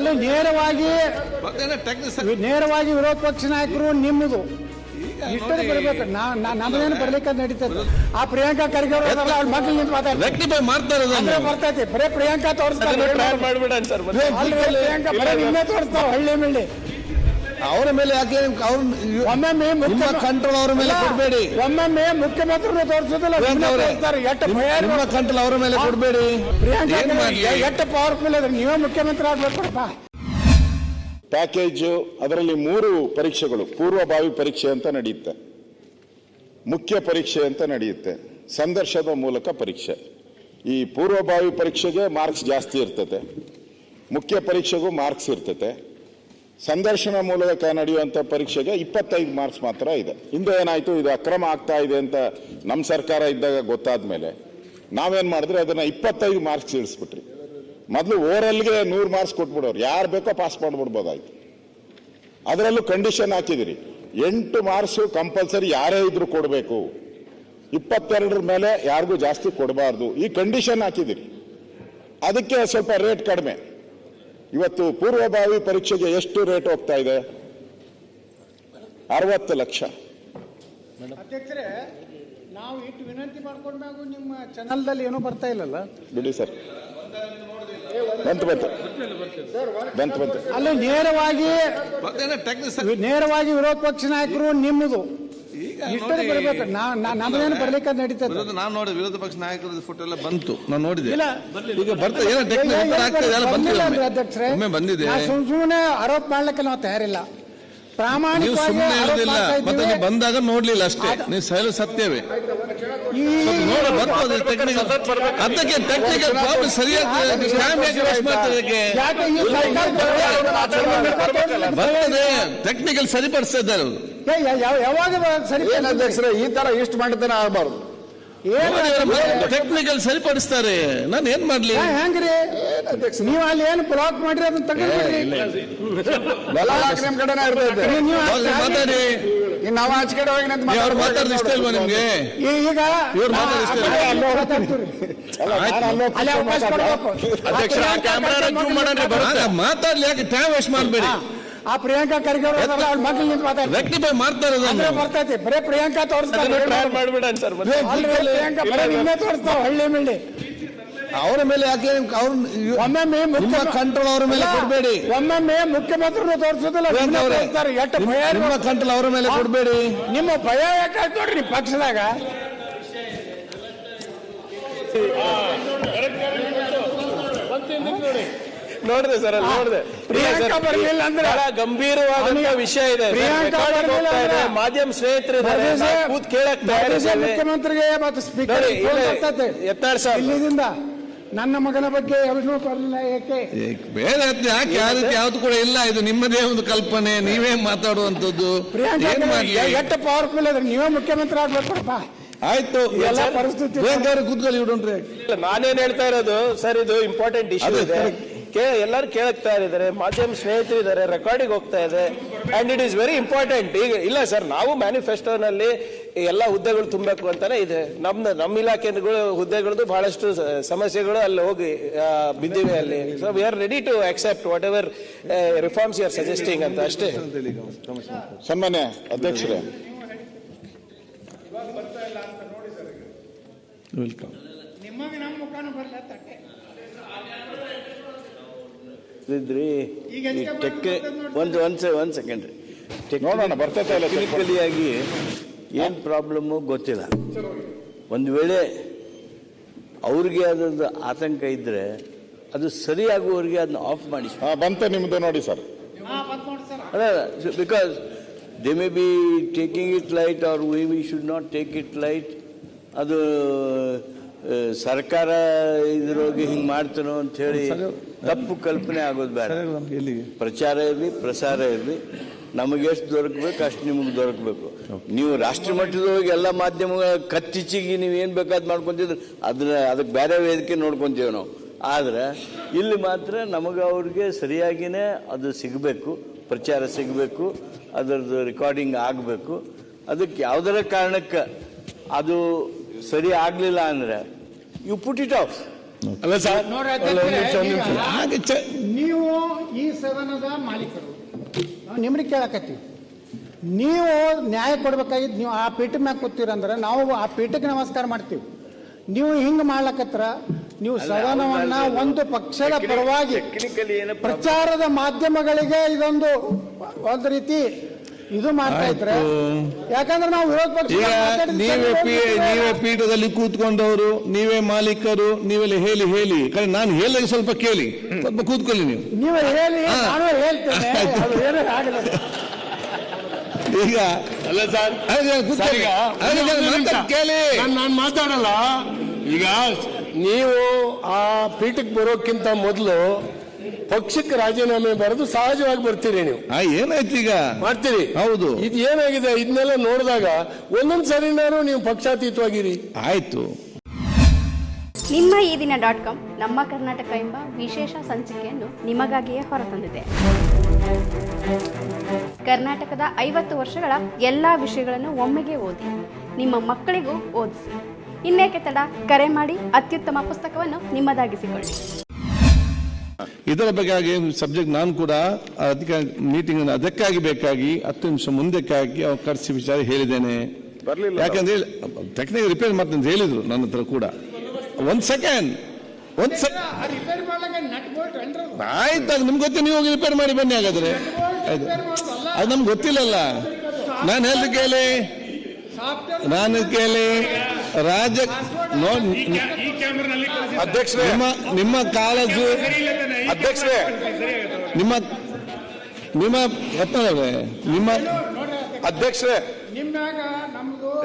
ಅಲ್ಲಿ ನೇರವಾಗಿ ನೇರವಾಗಿ ವಿರೋಧ ಪಕ್ಷ ನಾಯಕರು ನಿಮ್ಮದು. ಇಷ್ಟೇ ಬರಬೇಕು. ನಮ್ದೇನು ಬರ್ಲಿಕ್ಕೆ ನಡೀತದೆ. ಆ ಪ್ರಿಯಾಂಕಾ ಖರ್ಗೆ ಅವ್ರು ಮಕ್ಳು ನಿಂತು ಮಾತಾಡ್ತಾರೆ. ರೆಕ್ಟಿಫೈ ಮಾಡ್ತಾ ಅಂದ್ರೆ ಇರೋದನ್ನ ಬರ್ತೈತಿ. ಬರೇ ಪ್ರಿಯಾಂಕಾ ತೋರಿಸ್ತಾರೆ. ಪ್ರಿಯಾಂಕಾ ಬರೇ ನಿನ್ನೆ ತೋರಿಸ್ತಾವ. ಹಳ್ಳಿ ಮಿಳ್ಳಿ ಅವರ ಮೇಲೆ ಯಾಕೆ ಅವ್ರ ಒಮ್ಮೊಮ್ಮೆ ನಿಮ್ಮ ಮುಖ್ಯ- ಕಂಟ್ರೋಲ್ ಅವರ ಮೇಲೆ ಕೊಡಬೇಡಿ. ಒಮ್ಮೊಮ್ಮೆ ಮುಖ್ಯಮಂತ್ರಿಗಳು ತೋರಿಸೋದಿಲ್ಲ ನಿಮ್ಮ ಕಂಟ್ರೋಲ್ ಅವರ ಮೇಲೆ ಕೊಡಬೇಡಿ. ಎಷ್ಟು ಪವರ್ಫುಲ್ ಅದ್ರ ನೀವೇ ಮುಖ್ಯಮಂತ್ರಿ ಆಗ್ಬೇಕಪ್ಪ ಪ್ಯಾಕೇಜ್ ಪ್ಯಾಕೇಜು ಅದರಲ್ಲಿ ಮೂರು ಪರೀಕ್ಷೆಗಳು ಪೂರ್ವಭಾವಿ ಪರೀಕ್ಷೆ ಅಂತ ನಡೆಯುತ್ತೆ. ಮುಖ್ಯ ಪರೀಕ್ಷೆ ಅಂತ ನಡೆಯುತ್ತೆ. ಸಂದರ್ಶನದ ಮೂಲಕ ಪರೀಕ್ಷೆ. ಈ ಪೂರ್ವಭಾವಿ ಪರೀಕ್ಷೆಗೆ ಮಾರ್ಕ್ಸ್ ಜಾಸ್ತಿ ಇರ್ತದೆ ಮುಖ್ಯ ಪರೀಕ್ಷೆಗೂ ಮಾರ್ಕ್ಸ್ ಇರ್ತದೆ ಸಂದರ್ಶನ ಮೂಲಕ ನಡೆಯುವಂಥ ಪರೀಕ್ಷೆಗೆ ಇಪ್ಪತ್ತೈದು ಮಾರ್ಕ್ಸ್ ಮಾತ್ರ ಇದೆ. ಹಿಂದೆ ಏನಾಯಿತು? ಇದು ಅಕ್ರಮ ಆಗ್ತಾ ಇದೆ ಅಂತ ನಮ್ಮ ಸರ್ಕಾರ ಇದ್ದಾಗ ಗೊತ್ತಾದ ಮೇಲೆ ನಾವೇನು ಮಾಡಿದ್ರೆ? ಅದನ್ನು ಇಪ್ಪತ್ತೈದು ಮಾರ್ಕ್ಸ್ ಇಳಿಸ್ಬಿಟ್ರಿ. ಮೊದಲು ಓರಲ್ಗೆ ನೂರು ಮಾರ್ಕ್ಸ್ ಕೊಟ್ಬಿಡೋರು. ಯಾರು ಬೇಕೋ ಪಾಸ್ ಮಾಡಿಬಿಡ್ಬೋದಾಯ್ತು. ಅದರಲ್ಲೂ ಕಂಡೀಷನ್ ಹಾಕಿದಿರಿ. ಎಂಟು ಮಾರ್ಕ್ಸು ಕಂಪಲ್ಸರಿ ಯಾರೇ ಇದ್ರೂ ಕೊಡಬೇಕು. ಇಪ್ಪತ್ತೆರಡರ ಮೇಲೆ ಯಾರಿಗೂ ಜಾಸ್ತಿ ಕೊಡಬಾರ್ದು. ಈ ಕಂಡೀಷನ್ ಹಾಕಿದಿರಿ. ಅದಕ್ಕೆ ಸ್ವಲ್ಪ ರೇಟ್ ಕಡಿಮೆ. ಇವತ್ತು ಪೂರ್ವಭಾವಿ ಪರೀಕ್ಷೆಗೆ ಎಷ್ಟು ರೇಟ್ ಹೋಗ್ತಾ ಇದೆ? ಅರವತ್ತು ಲಕ್ಷ. ಅಧ್ಯಕ್ಷರೇ ನಾವು ಇಟ್ಟು ವಿನಂತಿ ಮಾಡ್ಕೊಂಡಾಗೂ ನಿಮ್ಮ ಚಾನಲ್ದಲ್ಲಿ ಏನೂ ಬರ್ತಾ ಇಲ್ಲಲ್ಲ? ಬಿಡಿ ಸರ್. ಬಂತು ಬಂತು. ಬಂತು ಬಂತು. ಅಲ್ಲಿ ನೇರವಾಗಿ ನೇರವಾಗಿ ವಿರೋಧ ಪಕ್ಷ ನಾಯಕರು ನಿಮ್ಮದು. ಇಷ್ಟೇ ಬರ್ಬೇಕು. ಬರ್ಲಿಕ್ಕೆ ನಡೀತದೆ. ನಾನು ನೋಡಿ ವಿರೋಧ ಪಕ್ಷ ನಾಯಕರ ಫೋಟೋ ಎಲ್ಲ ಬಂತು. ನಾನು ನೋಡಿದೆ. ಇಲ್ಲ. ಈಗ ಬರ್ತದೆ ಏನೋ ಬಂದಿಲ್ಲ ಅಧ್ಯಕ್ಷರೇ ಬಂದಿದೆ. ಸುಮ್ಮನೆ ಆರೋಪ ಮಾಡ್ಲಿಕ್ಕೆ ನಾವು ತಯಾರಿಲ್ಲ. ಪ್ರಾಮಾಣಿಕ ಸುಮ್ಮನೆ ಇರೋದಿಲ್ಲ ಮತ್ತೆ ನೀವು ಬಂದಾಗ ನೋಡ್ಲಿಲ್ಲ ಅಷ್ಟೇ. ನೀವು ಸತ್ಯವೇ. ನೋಡ ಬರ್ತದೆ ಟೆಕ್ನಿಕಲ್ ಅದಕ್ಕೆ ಟೆಕ್ನಿಕಲ್ ಪ್ರಾಬ್ಲಮ್ ಸರಿಯಾಗಿ ಬರ್ತದೆ. ಟೆಕ್ನಿಕಲ್ ಸರಿಪಡಿಸ್ತಾ ಇದ್ದಾರೆ ಯಾವಾಗ ಸರಿ ಏನ್ ಅಧ್ಯಕ್ಷರೇ ಈ ತರ ಇಷ್ಟು ಮಾಡಿದ್ದಾನೆ ಆಗಬಾರ್ದು. ಏನು ಟೆಕ್ನಿಕಲ್ ಸರಿಪಡಿಸ್ತಾರೆ ನಾನು ಏನ್ ಮಾಡ್ಲಿ? ಹೆಂಗ್ರಿ? ನೀವು ಅಲ್ಲಿ ಏನು ಬ್ಲಾಕ್ ಮಾಡ್ರಿ ಅದನ್ನ ತಗೊಂಡ್ಬಿಡ್ರಿ ನಿಮ್ ಕಡೆನೇ ಇರ್ತೈತೆ. ಮಾತಾಡಿ. ಇನ್ನು ನಾವು ಆಚೆ ಕಡೆ ಹೋಗಿ ಅವ್ರು ಮಾತಾಡಿದ ಇಷ್ಟ ಇಲ್ವಾ ನಿಮ್ಗೆ? ಈಗ ಇವ್ರು ಮಾತಾಡಿಸ್ತಾರೆ ಕ್ಯಾಮ್ರಾ ಮಾಡೋಣ ಮಾತಾಡ್ಲಿ ಯಾಕೆ ಟೈಮ್ ವೇಸ್ಟ್ ಮಾಡಬೇಡಿ. ಆ ಪ್ರಿಯಾಂಕಾ ಖರ್ಗೆ ಅವ್ರು ಮಕ್ಕಳು ನಿಂತು ಮಾತಾಡ್ತಾರೆ ಮಾಡ್ತಾರೆ ಬರ್ತೈತಿ ಬರೇ ಪ್ರಿಯಾಂಕಾ ತೋರಿಸ್ತಾರೆ ಪ್ರಿಯಾಂಕಾ ಬರೇ ನಿನ್ನೆ ತೋರಿಸ್ತಾವ ಹಳ್ಳಿ ಮಿಳ್ಳಿ ಅವರ ಮೇಲೆ ಯಾಕೆ ಅವ್ರ ಒಮ್ಮೊಮ್ಮೆ ಮುಖ್ಯ- ಕಂಟ್ರೋಲ್ ಅವರ ಮೇಲೆ ಕೊಡಬೇಡಿ. ಒಮ್ಮೊಮ್ಮೆ ಮುಖ್ಯಮಂತ್ರಿಗಳು ತೋರಿಸೋದಿಲ್ಲ ಎಷ್ಟು ನಿಮ್ಮ- ಭಯ ನಿಮ್ಮ. ಕಂಟ್ರೋಲ್ ಅವರ ಮೇಲೆ ಕೊಡಬೇಡಿ. ನಿಮ್ಮ ಭಯ ಯಾಕಾಯ್ತು ನೋಡ್ರಿ ಪಕ್ಷದಾಗ? ನೋಡ್ದೆ ಸರ್ ಅಲ್ಲಿ ನೋಡ್ದೆ. ಪ್ರಿಯಾಂಕಾ ಬರ್ಲಿಲ್ಲ ಅಂದ್ರೆ ಗಂಭೀರವಾದಂತ ವಿಷಯ ಇದೆ. ಪ್ರಿಯಾಂಕಾ ಬರ್ಲಿಲ್ಲ ಅಂದ್ರೆ ಮಾಧ್ಯಮ ನಾವು ಕೂತ್ ಕೇಳಕ್ ಮುಖ್ಯಮಂತ್ರಿಗೆ ಮತ್ತು ಸ್ಪೀಕರ್ ನೋಡಿ, ಸರ್ ಇಲ್ಲಿದಿಂದ ನನ್ನ ಮಗನ ಬಗ್ಗೆ ಎಲ್ಲರೂ ಬರಲಿಲ್ಲ ಏಕೆ ಬೇರೆ ಯಾಕೆ? ಆ ರೀತಿ ಯಾವ್ದು ಕೂಡ ಇಲ್ಲ ಇದು ನಿಮ್ಮದೇ ಒಂದು ಕಲ್ಪನೆ ನೀವೇ ಮಾತಾಡುವಂತದ್ದು ಎಷ್ಟು ಪವರ್ಫುಲ್ ಅದ್ರ ನೀವೇ ಮುಖ್ಯಮಂತ್ರಿ ಆಗ್ಬೇಕು ಕೊಡಪ್ಪ ಆಯ್ತು ಎಲ್ಲ ಪರಿಸ್ಥಿತಿ ಕೂತ್ಕೊಳ್ಳಿ ಇಡೋಣ್ರಿ ನಾನೇನ್ ಹೇಳ್ತಾ ಇರೋದು ಸರ್ ಇದು ಇಂಪಾರ್ಟೆಂಟ್ ಇಶ್ಯೂ ಇದೆ. ಕೇ ಎಲ್ಲರೂ ಕೇಳ್ತಾ ಇದ್ದಾರೆ. ಮಾಧ್ಯಮ ಸ್ನೇಹಿತರು ಇದ್ದಾರೆ ರೆಕಾರ್ಡಿಂಗ್ ಹೋಗ್ತಾ ಇದೆ. And it is very important ಈಗ ಇಲ್ಲ ಸರ್ ನಾವು ಮ್ಯಾನಿಫೆಸ್ಟೋನಲ್ಲಿ ಎಲ್ಲ ಹುದ್ದೆಗಳು ತುಂಬಬೇಕು ಅಂತಾನೆ ಇದೆ. ನಮ್ಮ ನಮ್ಮ ಇಲಾಖೆಗಳು ಹುದ್ದೆಗಳದ್ದು ಬಹಳಷ್ಟು ಸಮಸ್ಯೆಗಳು ಅಲ್ಲಿ ಹೋಗಿ ಬಿದ್ದಿವೆ ಅಲ್ಲಿ. So we are ready to accept whatever reforms you are suggesting ಅಂತ. ಅಷ್ಟೇ. ಸನ್ಮಾನ್ಯ ಅಧ್ಯಕ್ಷರೇ. ವೆಲ್ಕಮ್ ನಿಮಗೆ ನಮ್ಮ ಮುಖಾನು ಬರಲ್ಲ ತಟ್ಟೆ ಇದ್ರಿ ಈಗ ಹೆಚ್ಚಿಗೆ ಟೆಕ್. ಒಂದು ಒಂದು ಒಂದು ಸೆಕೆಂಡ್ ರೀ. ನೋಡೋಣ ಬರ್ತೈತೆ ಇಲ್ಲ ಚೆಕ್ ಮಾಡಿ. ಟೆಕ್ನಿಕಲಿ ಆಗಿ ಏನು ಪ್ರಾಬ್ಲಮ್ಮು ಗೊತ್ತಿಲ್ಲ. ಒಂದು ವೇಳೆ ಅವ್ರಿಗೆ ಅದೊಂದು ಆತಂಕ ಇದ್ದರೆ ಅದು ಸರಿಯಾಗುವವರಿಗೆ ಅದನ್ನ ಆಫ್ ಮಾಡಿ. ಹಾ, ಬಂತು ನಿಮ್ದು ನೋಡಿ ಸರ್. ಅಲ್ಲ because they may be taking it light or we we should not take it light ಅದು ಸರ್ಕಾರ ಇದ್ರೋಗಿ ಹಿಂಗೆ ಮಾಡ್ತಾನೋ ಅಂತ ಹೇಳಿ ತಪ್ಪು ಕಲ್ಪನೆ ಆಗೋದು ಬೇಡ. ಪ್ರಚಾರ ಇರಲಿ ಪ್ರಸಾರ ಇರಲಿ ನಮಗೆ ಎಷ್ಟು ದೊರಕಬೇಕು ಅಷ್ಟು ನಿಮಗೆ ದೊರಕಬೇಕು. ನೀವು ರಾಷ್ಟ್ರ ಮಟ್ಟದೊಳಗೆ ಎಲ್ಲ ಮಾಧ್ಯಮಗಳ ಕತ್ತಿಚ್ಚಿಗೆ ನೀವು ಏನು ಬೇಕಾದ್ ಮಾಡ್ಕೊತಿದ್ರು ಅದನ್ನ ಅದಕ್ಕೆ ಬೇರೆ ವೇದಿಕೆ ನೋಡ್ಕೊತೀವಿ ನಾವು. ಆದರೆ ಇಲ್ಲಿ ಮಾತ್ರ ನಮಗೆ ಅವ್ರಿಗೆ ಸರಿಯಾಗಿನೇ ಅದು ಸಿಗಬೇಕು ಪ್ರಚಾರ ಸಿಗಬೇಕು ಅದರದ್ದು ರೆಕಾರ್ಡಿಂಗ್ ಆಗಬೇಕು. ಅದಕ್ಕೆ ಯಾವುದರ ಕಾರಣಕ್ಕೆ ಅದು ಸರಿ ಆಗಲಿಲ್ಲ ಅಂದರೆ ಯು ಪುಟ್ ಇಟ್ ಆಫ್ ಅಲ್ಲ ಸರ್ ಹಾಗೆ ನೀವು ಈ ಸದನದ ಮಾಲೀಕರು. ನಾವು ನಿಮ್ಮನ್ನ ಕೇಳಕತ್ತೀವಿ. ನೀವು ನ್ಯಾಯ ಕೊಡ್ಬೇಕಾಗಿದ್ದು ನೀವು ಆ ಪೀಠ ಮ್ಯಾಗ ಕೂತಿರಂದ್ರೆ ನಾವು ಆ ಪೀಠಕ್ಕೆ ನಮಸ್ಕಾರ ಮಾಡ್ತೀವಿ. ನೀವು ಹಿಂಗೆ ಮಾಡ್ಲಕತ್ರ ನೀವು ಸದನವನ್ನ ಒಂದು ಪಕ್ಷದ ಪರವಾಗಿ ಪ್ರಚಾರದ ಮಾಧ್ಯಮಗಳಿಗೆ ಇದೊಂದು ಒಂದು ರೀತಿ ಇದು ಮಾಡ್ತಾ ಇದ್ರೆ ಯಾಕಂದ್ರೆ ನಾವು ವಿರೋಧ ಪಕ್ಷ ಈಗ ನೀವೇ ಪೀ- ನೀವೇ ಪೀಠದಲ್ಲಿ ಕೂತ್ಕೊಂಡವರು ನೀವೇ ಮಾಲೀಕರು ನೀವೆಲ್ಲ ಹೇಳಿ ಹೇಳಿ. ಕರೆ ನಾನು ಹೇಳಿ ಸ್ವಲ್ಪ ಕೇಳಿ. ಸ್ವಲ್ಪ ಕೂತ್ಕೊಳ್ಳಿ ನೀವು. ನೀವೇ ಹೇಳಿ ನಾನು ಹೇಳ್ತೇನೆ. ಅದು ಏನೂ ಆಗಲ್ಲ. ಈಗ ಅಲ್ಲ ಸರ್. ಕೂತ್ಕೊಳ್ಳಿ. ಮಾತಾಡ್ ಕೇಳಿ. ನಾನು ಮಾತಾಡಲ್ಲ. ಈಗ ನೀವು ಆ ಪೀಠಕ್ಕೆ ಬರೋಕ್ಕಿಂತ ಮೊದಲು ಪಕ್ಷಕ್ಕೆ ರಾಜೀನಾಮೆ ಬರೆದು ಸಹಜವಾಗಿ ಬರ್ತೀರಿ ನೀವು. ಆ ಏನಾಯ್ತು ಈಗ? ಮಾಡ್ತೀರಿ. ಹೌದು. ಇದು ಏನಾಗಿದೆ? ಇದನ್ನೆಲ್ಲ ನೋಡಿದಾಗ ಒಂದೊಂದ್ ಸರಿನಾರು ನೀವು ಪಕ್ಷಾತೀತವಾಗಿರಿ. ಆಯ್ತು. ನಿಮ್ಮ ಈ ದಿನ ಡಾಟ್ ಕಾಮ್ ನಮ್ಮ ಕರ್ನಾಟಕ ಎಂಬ ವಿಶೇಷ ಸಂಚಿಕೆಯನ್ನು ನಿಮಗಾಗಿಯೇ ಹೊರತಂದಿದೆ. ಕರ್ನಾಟಕದ ಐವತ್ತು ವರ್ಷಗಳ ಎಲ್ಲ ವಿಷಯಗಳನ್ನು ಒಮ್ಮೆಗೆ ಓದಿ ನಿಮ್ಮ ಮಕ್ಕಳಿಗೂ ಓದಿಸಿ. ಇನ್ನೇಕೆ ತಡ? ಕರೆ ಮಾಡಿ ಅತ್ಯುತ್ತಮ ಪುಸ್ತಕವನ್ನು ನಿಮ್ಮದಾಗಿಸಿಕೊಳ್ಳಿ. ಇದರ ಬಗ್ಗೆ ಸಬ್ಜೆಕ್ಟ್ ನಾನು ಕೂಡ ಅದಕ್ಕೆ ಮೀಟಿಂಗ್ ಅದಕ್ಕಾಗಿ ಬೇಕಾಗಿ ಹತ್ತು ನಿಮಿಷ ಮುಂದಕ್ಕಾಗಿ ಅವ್ರು ಕರೆಸಿ ವಿಚಾರ ಹೇಳಿದ್ದೇನೆ. ಬರ್ಲಿಲ್ಲ ಯಾಕಂದ್ರೆ ಟೆಕ್ನಿಕ್ ರಿಪೇರ್ ಮಾಡ್ತೀನಿ ಅಂತ ಹೇಳಿದ್ರು ನನ್ನ ಹತ್ರ ಕೂಡ. ಒಂದ್ ಸೆಕೆಂಡ್ ಒಂದ್ ಸೆಕೆಂಡ್? ಆಯ್ತು ಅದು ನಿಮ್ಗೆ ಗೊತ್ತಿ ನೀವು ಹೋಗಿ ರಿಪೇರ್ ಮಾಡಿ ಬನ್ನಿ ಹಾಗಾದ್ರೆ. ಆಯ್ತು. ಅದು ನಮ್ಗೆ ಗೊತ್ತಿಲ್ಲಲ್ಲ. ನಾನು ಹೇಳ್ದು ಕೇಳಿ. ನಾನು ಕೇಳಿ. ರಾಜ ನೋಡಿ ಅಧ್ಯಕ್ಷ ನಿಮ್ಮ ನಿಮ್ಮ ಕಾಳಜಿ ಅಧ್ಯಕ್ಷರೇ ನಿಮ್ಮ ನಿಮ್ಮ ಯತ್ನವ್ರೆ ನಿಮ್ಮ ಅಧ್ಯಕ್ಷರೇ.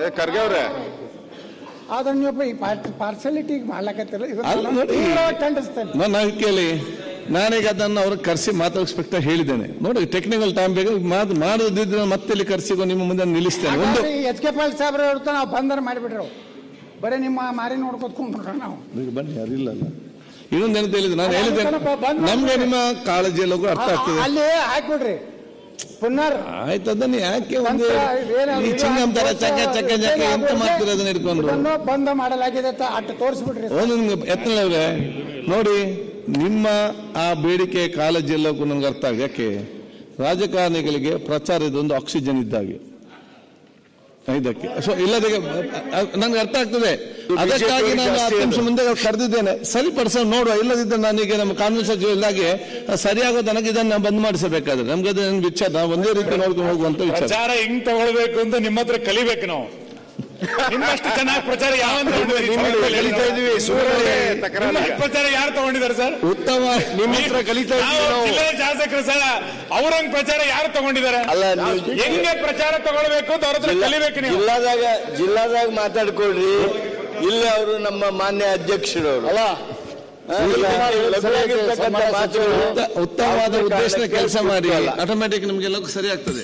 ಏ ಖರ್ಗೆ ಅವ್ರೆ. ಆದ್ರೆ ನೀವು ಈ ಪಾರ್ಸಲಿಟಿ ಮಾಡ್ಲಕತ್ತಿರ ಅಲ್ಲ ನೋಡಿ. ಖಂಡಿಸ್ತೇನೆ ನಾನು ನಾನು ಕೇಳಿ ನಾನೀಗ ಅದನ್ನು ಅವ್ರಿಗೆ ಕರೆಸಿ ಮಾತಾಡಿಸ್ಬೇಕಂತ ಹೇಳಿದ್ದೇನೆ. ನೋಡಿ ಟೆಕ್ನಿಕಲ್ ಟೈಮ್ ಬೇಕು ಮಾತು ಮಾಡೋದಿದ್ರೆ ಮತ್ತೆ ಇಲ್ಲಿ ಕರೆಸಿಗೋ ನಿಮ್ಮ ಮುಂದೆ ನಿಲ್ಲಿಸ್ತೇನೆ. ಒಂದು ಎಚ್ ಕೆ ಪಾಲ್ ಸಾಹೇಬ್ರ ಹೇಳ್ತಾ ನಾವು ಬಂದರ ಮಾಡಿಬಿಟ್ರು. ಬರೀ ನಿಮ್ಮ ಮಾರಿ ನೋಡ್ಕೊತ್ಕೊಂಡ್ಬಿಟ್ರ ನಾವು. ಈಗ ಬನ್ನಿ ಯಾರು ಅಲ್ಲ. ಇನ್ನೊಂದು ಏನಂತ ಹೇಳಿದ್ರು ನಾನು ಹೇಳಿದ್ದೇನೆ ನಮ್ಗೆ ನಿಮ್ಮ ಕಾಳಜಿ ಎಲ್ಲ ಅರ್ಥ ಆಗ್ತದೆ. ಅಲ್ಲಿ ಹಾಕ್ಬಿಡ್ರಿ. ಪುನರ್. ಆಯ್ತು ಅದನ್ನ ಯಾಕೆ ಒಂದು ಈ ಚಿಂಗಂ ತರ ಚಕ ಚಕ ಚಕ ಎಂತ ಮಾಡ್ತೀರ ಅದನ್ನ ಇಟ್ಕೊಂಡು ಬಂದ ಮಾಡಲಾಗಿದೆ ಅಂತ ತೋರಿಸ್ಬಿಡ್ರಿ ಒಂದು ನಿಮ್ಗೆ ನೋಡಿ ನಿಮ್ಮ ಆ ಬೇಡಿಕೆ ಕಾಳಜಿ ಎಲ್ಲಕ್ಕೂ ನನಗೆ ಅರ್ಥ ಆಗ ಯಾಕೆ? ರಾಜಕಾರಣಿಗಳಿಗೆ ಪ್ರಚಾರ ಇದೊಂದು ಆಕ್ಸಿಜನ್ ಇದ್ದಾಗೆ. ಇದಕ್ಕೆ ಸೊ ಇಲ್ಲದೆ ನನಗೆ ಅರ್ಥ ಆಗ್ತದೆ. ಅದಕ್ಕಾಗಿ ನಾನು ಹತ್ತು ನಿಮಿಷ ಮುಂದೆ ಕರೆದಿದ್ದೇನೆ. ಸರಿಪಡಿಸ ನೋಡುವ. ಇಲ್ಲದಿದ್ದರೆ ನಾನೀಗ ನಮ್ಮ ಕಾನೂನು ಸಚಿವ ಇಲ್ದಾಗೆ ಸರಿಯಾಗೋ ನನಗೆ ಇದನ್ನ ಬಂದ್ ಮಾಡಿಸಬೇಕಾದ್ರೆ. ನಮ್ಗೆ ಅದು ನನ್ನ ವಿಚಾರ ಒಂದೇ ರೀತಿ ನೋಡ್ಕೊಂಡು ಹೋಗುವಂತ ವಿಚಾರ. ಹಿಂಗ್ ಹೆಂಗ್ ತಗೊಳ್ಬೇಕು ಅಂತ ನಿಮ್ಮ ಹತ್ರ ಕಲಿಬೇಕು ನಾವು. ನಿಮ್ಮಷ್ಟು ಚೆನ್ನಾಗಿ ಪ್ರಚಾರ ಯಾವ ಪ್ರಚಾರ ಯಾರು ತಗೊಂಡಿದ್ದಾರೆ ಸರ್? ಉತ್ತಮ ನಿಮ್ಮ ಹತ್ರ ಕಲಿತಾ ಶಾಸಕರು ಸರ್ ಅವ್ರಂಗ್ ಪ್ರಚಾರ ಯಾರು ತಗೊಂಡಿದ್ದಾರೆ? ಅಲ್ಲ ನೀವು ಹೆಂಗೆ ಪ್ರಚಾರ ತಗೊಳ್ಬೇಕು ಅಂತ ಅವ್ರ ಹತ್ರ ಕಲಿಬೇಕು ನೀವು? ಜಿಲ್ಲಾದಾಗ ಜಿಲ್ಲಾದಾಗ ಮಾತಾಡ್ಕೊಳ್ರಿ. ಇಲ್ಲಿ ಅವರು ನಮ್ಮ ಮಾನ್ಯ ಅಧ್ಯಕ್ಷರು ಅಲ್ಲ ಉತ್ತಮವಾದ ಉದ್ದೇಶದ ಕೆಲಸ ಮಾಡಿ. ಆಟೋಮ್ಯಾಟಿಕ್ ನಿಮ್ಗೆಲ್ಲ ಸರಿ ಆಗ್ತದೆ.